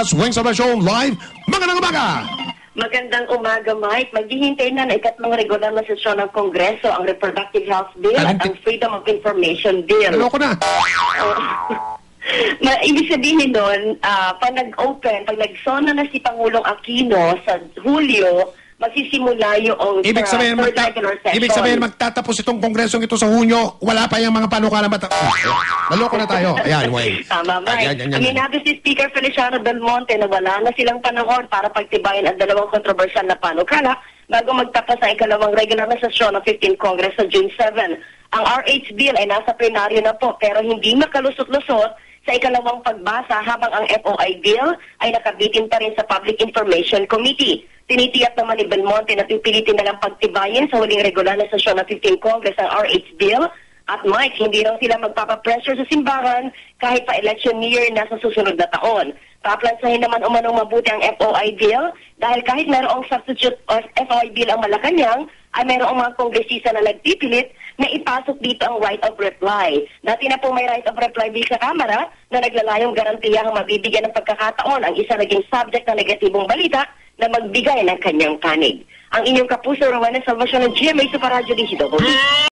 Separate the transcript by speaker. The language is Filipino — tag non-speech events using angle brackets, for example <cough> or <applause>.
Speaker 1: oras, Weng Salvation Live. Magandang umaga!
Speaker 2: Magandang umaga, Mike. Maghihintay na ng ikatlong regular na sesyon ng Kongreso ang Reproductive Health Bill at
Speaker 1: Talented.
Speaker 2: ang Freedom of Information Bill.
Speaker 1: Hello ko na. <laughs>
Speaker 2: Ma, ibig sabihin nun, ah, pag nag-open, pag nag-sona na si Pangulong Aquino sa Hulyo, magsisimula yung
Speaker 1: Ibig sabihin,
Speaker 2: third
Speaker 1: magta-
Speaker 2: regular session.
Speaker 1: ibig sabihin magtatapos itong kongresong ito sa Hunyo, wala pa yung mga panukalan bata. Naloko na tayo. Ayan, Weng. <laughs>
Speaker 2: Tama, Mike.
Speaker 1: Ayan, yan, yan, yan.
Speaker 2: Aminado si Speaker Feliciano Belmonte na wala na silang panahon para pagtibayin ang dalawang kontrobersyal na panukala bago magtapos ang ikalawang regular na sesyon ng 15 Congress sa June 7. Ang RH bill ay nasa plenaryo na po pero hindi makalusot-lusot sa ikalawang pagbasa habang ang FOI bill ay nakabitin pa rin sa Public Information Committee. Tinitiyak naman ni Belmonte na pipilitin na lang pagtibayin sa huling regular na sesyon ng 15 Congress ang RH bill at Mike, hindi raw sila magpapapressure sa simbahan kahit pa election year na sa susunod na taon. Paplansahin naman umanong mabuti ang FOI bill dahil kahit mayroong substitute of FOI bill ang Malacanang, ay mayroong mga kongresista na nagpipilit na ipasok dito ang right of reply. Dati na po may right of reply bill sa Kamara na naglalayong garantiyang mabibigyan ng pagkakataon ang isa naging subject ng negatibong balita na magbigay ng kanyang panig. Ang inyong kapuso, Rowena Salvacion ng GMA sa Paradyo Digital.